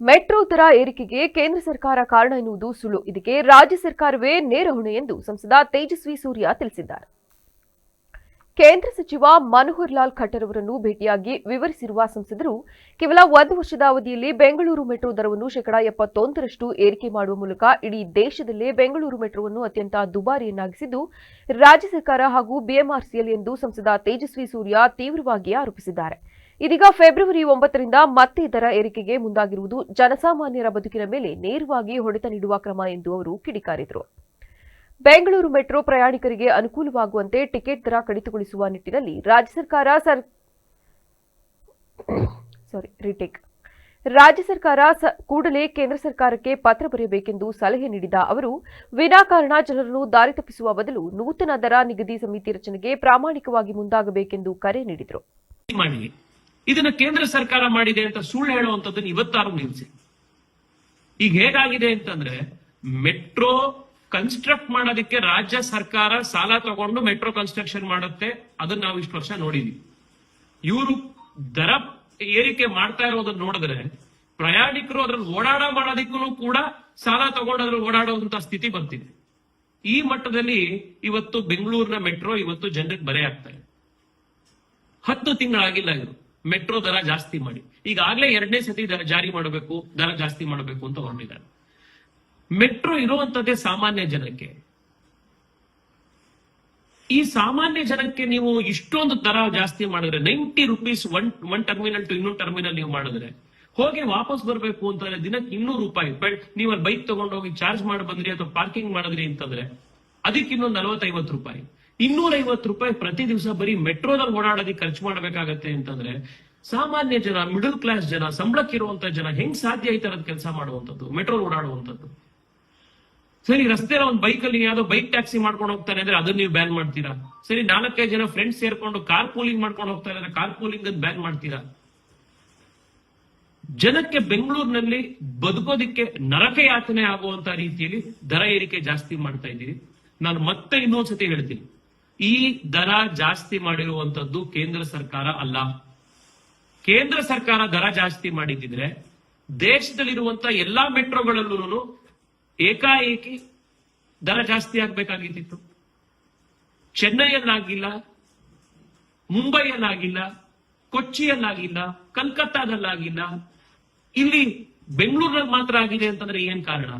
Metro ದರ ಏರಿಕೆಗೆ ಕೇಂದ್ರ ಸರ್ಕಾರ ಕಾರಣ ಎನ್ನುವುದು ಸುಳ್ಳು. ಇದಕ್ಕೆ ರಾಜ್ಯ ಸರ್ಕಾರವೇ ನೇರ ಹೊಣೆ ಎಂದು ಸಂಸದ ತೇಜಸ್ವಿ ಸೂರ್ಯ ತಿಳಿಸಿದ್ದಾರೆ. ಕೇಂದ್ರ ಸಚಿವ ಮನೋಹರ್ ಲಾಲ್ ಖಟ್ಟರ್ ಅವರನ್ನು ಭೇಟಿಯಾಗಿ ವಿವರಿಸಿರುವ ಸಂಸದರು, ಕೇವಲ ಒಂದು ವರ್ಷದ ಅವಧಿಯಲ್ಲಿ ಬೆಂಗಳೂರು ಮೆಟ್ರೋ ದರವನ್ನು ಶೇಕಡಾ ಎಪ್ಪತ್ತೊಂದರಷ್ಟು ಏರಿಕೆ ಮಾಡುವ ಮೂಲಕ ಇಡೀ ದೇಶದಲ್ಲೇ ಬೆಂಗಳೂರು ಮೆಟ್ರೋವನ್ನು ಅತ್ಯಂತ ದುಬಾರಿಯನ್ನಾಗಿಸಿದ್ದು, ರಾಜ್ಯ ಸರ್ಕಾರ ಹಾಗೂ ಬಿಎಂಆರ್ಸಿಎಲ್ ಎಂದು ಸಂಸದ ತೇಜಸ್ವಿ ಸೂರ್ಯ ತೀವ್ರವಾಗಿ ಆರೋಪಿಸಿದ್ದಾರೆ. ಇದೀಗ ಫೆಬ್ರವರಿ ಒಂಬತ್ತರಿಂದ ಮತ್ತೆ ದರ ಏರಿಕೆಗೆ ಮುಂದಾಗಿರುವುದು ಜನಸಾಮಾನ್ಯರ ಬದುಕಿನ ಮೇಲೆ ನೇರವಾಗಿ ಹೊಡೆತ ನೀಡುವ ಕ್ರಮ ಎಂದು ಅವರು ಕಿಡಿಕಾರಿದರು. ಬೆಂಗಳೂರು ಮೆಟ್ರೋ ಪ್ರಯಾಣಿಕರಿಗೆ ಅನುಕೂಲವಾಗುವಂತೆ ಟಿಕೆಟ್ ದರ ಕಡಿತಗೊಳಿಸುವ ನಿಟ್ಟಿನಲ್ಲಿ ರಾಜ್ಯ ಸರ್ಕಾರ ಸರ್ ರಿಟೇಕ್ ರಾಜ್ಯ ಸರ್ಕಾರ ಕೂಡಲೇ ಕೇಂದ್ರ ಸರ್ಕಾರಕ್ಕೆ ಪತ್ರ ಬರೆಯಬೇಕೆಂದು ಸಲಹೆ ನೀಡಿದ ಅವರು, ವಿನಾಕಾರಣ ಜನರನ್ನು ದಾರಿ ತಪ್ಪಿಸುವ ಬದಲು ನೂತನ ದರ ನಿಗದಿ ಸಮಿತಿ ರಚನೆಗೆ ಪ್ರಾಮಾಣಿಕವಾಗಿ ಮುಂದಾಗಬೇಕೆಂದು ಕರೆ ನೀಡಿದರು. ಇದನ್ನ ಕೇಂದ್ರ ಸರ್ಕಾರ ಮಾಡಿದೆ ಅಂತ ಸುಳ್ಳು ಹೇಳುವಂಥದ್ದನ್ನು ಇವತ್ತಾರು ನಿಲ್ಸಿ. ಈಗ ಹೇಗಾಗಿದೆ ಅಂತಂದ್ರೆ ಮೆಟ್ರೋ ಕನ್ಸ್ಟ್ರಕ್ಟ್ ಮಾಡೋದಕ್ಕೆ ರಾಜ್ಯ ಸರ್ಕಾರ ಸಾಲ ತಗೊಂಡು ಮೆಟ್ರೋ ಕನ್ಸ್ಟ್ರಕ್ಷನ್ ಮಾಡುತ್ತೆ. ಅದನ್ನ ನಾವು ಇಷ್ಟು ವರ್ಷ ನೋಡಿದೀವಿ. ಇವರು ದರ ಏರಿಕೆ ಮಾಡ್ತಾ ಇರೋದನ್ನ ನೋಡಿದ್ರೆ ಪ್ರಯಾಣಿಕರು ಅದ್ರಲ್ಲಿ ಓಡಾಡ ಮಾಡೋದಕ್ಕೂ ಕೂಡ ಸಾಲ ತಗೊಂಡು ಅದ್ರಲ್ಲಿ ಓಡಾಡುವಂತ ಸ್ಥಿತಿ ಬರ್ತಿದೆ ಈ ಮಟ್ಟದಲ್ಲಿ ಇವತ್ತು ಬೆಂಗಳೂರಿನ ಮೆಟ್ರೋ ಇವತ್ತು ಜನರಿಗೆ ಬರೆ ಆಗ್ತಾ ಇದೆ. ಹತ್ತು ತಿಂಗಳಾಗಿಲ್ಲ ಇದು ಮೆಟ್ರೋ ದರ ಜಾಸ್ತಿ ಮಾಡಿ. ಈಗಾಗಲೇ ಎರಡನೇ ಸತಿ ದರ ಜಾರಿ ಮಾಡಬೇಕು, ದರ ಜಾಸ್ತಿ ಮಾಡಬೇಕು ಅಂತ ಹೊರಟಿದ್ದಾರೆ. ಮೆಟ್ರೋ ಇರುವಂತದ್ದೇ ಸಾಮಾನ್ಯ ಜನಕ್ಕೆ. ಈ ಸಾಮಾನ್ಯ ಜನಕ್ಕೆ ನೀವು ಇಷ್ಟೊಂದು ದರ ಜಾಸ್ತಿ ಮಾಡಿದ್ರೆ, ninety rupees one one terminal to ಇನ್ನೊಂದು ಟರ್ಮಿನಲ್ ನೀವು ಮಾಡಿದ್ರೆ, ಹೋಗಿ ವಾಪಸ್ ಬರಬೇಕು ಅಂತಂದ್ರೆ ದಿನಕ್ಕೆ ಇನ್ನೂರು ರೂಪಾಯಿ. ಬಟ್ ನೀವು ಬೈಕ್ ತಗೊಂಡೋಗಿ ಚಾರ್ಜ್ ಮಾಡಿ ಬಂದ್ರಿ ಅಥವಾ ಪಾರ್ಕಿಂಗ್ ಮಾಡಿದ್ರಿ ಅಂತಂದ್ರೆ ಅದಕ್ಕೆ ಇನ್ನೊಂದು ನಲವತ್ತೈವತ್ತು ರೂಪಾಯಿ. ಇನ್ನೂರ ಐವತ್ತು ರೂಪಾಯಿ ಪ್ರತಿ ದಿವಸ ಬರೀ ಮೆಟ್ರೋದಲ್ಲಿ ಓಡಾಡೋದಕ್ಕೆ ಖರ್ಚು ಮಾಡಬೇಕಾಗತ್ತೆ ಅಂತಂದ್ರೆ ಸಾಮಾನ್ಯ ಜನ ಮಿಡಲ್ ಕ್ಲಾಸ್ ಜನ ಸಂಬಳಕ್ಕಿರುವಂತ ಜನ ಹೆಂಗ್ ಸಾಧ್ಯ ಈ ತರದ ಕೆಲಸ ಮಾಡುವಂತದ್ದು ಮೆಟ್ರೋ ಓಡಾಡುವಂತದ್ದು ಸರಿ, ರಸ್ತೆ ಒಂದು ಬೈಕ್ ಅಲ್ಲಿ ಯಾವ್ದೋ ಬೈಕ್ ಟ್ಯಾಕ್ಸಿ ಮಾಡ್ಕೊಂಡು ಹೋಗ್ತಾರೆ ಅಂದ್ರೆ ಅದನ್ನ ನೀವು ಬ್ಯಾನ್ ಮಾಡ್ತೀರಾ? ಸರಿ, ನಾಲ್ಕೈದು ಜನ ಫ್ರೆಂಡ್ಸ್ ಸೇರ್ಕೊಂಡು ಕಾರ್ ಪೂಲಿಂಗ್ ಮಾಡ್ಕೊಂಡು ಹೋಗ್ತಾರೆ ಅಂದ್ರೆ ಕಾರ್ ಪೂಲಿಂಗ್ ಬ್ಯಾನ್ ಮಾಡ್ತೀರಾ? ಜನಕ್ಕೆ ಬೆಂಗಳೂರಿನಲ್ಲಿ ಬದುಕೋದಿಕ್ಕೆ ನರಕ ಯಾತನೆ ಆಗುವಂತ ರೀತಿಯಲ್ಲಿ ದರ ಏರಿಕೆ ಜಾಸ್ತಿ ಮಾಡ್ತಾ ಇದ್ದೀರಿ. ನಾನು ಮತ್ತೆ ಇನ್ನೊಂದ್ಸತಿ ಹೇಳ್ತೀನಿ. ಈ ದರ ಜಾಸ್ತಿ ಮಾಡಿರುವಂತದ್ದು ಕೇಂದ್ರ ಸರ್ಕಾರ ಅಲ್ಲ. ಕೇಂದ್ರ ಸರ್ಕಾರ ದರ ಜಾಸ್ತಿ ಮಾಡಿದ್ದಿದ್ರೆ ದೇಶದಲ್ಲಿರುವಂತ ಎಲ್ಲಾ ಮೆಟ್ರೋಗಳಲ್ಲೂ ಏಕಾಏಕಿ ದರ ಜಾಸ್ತಿ ಆಗ್ಬೇಕಾಗಿತ್ತು ಚೆನ್ನೈಯಲ್ಲಾಗಿಲ್ಲ, ಮುಂಬೈಯಲ್ಲಾಗಿಲ್ಲ, ಕೊಚ್ಚಿಯಲ್ಲಾಗಿಲ್ಲ, ಕಲ್ಕತ್ತಾದಲ್ಲಾಗಿಲ್ಲ. ಇಲ್ಲಿ ಬೆಂಗಳೂರಲ್ಲಿ ಮಾತ್ರ ಆಗಿದೆ ಅಂತಂದ್ರೆ ಏನ್ ಕಾರಣ?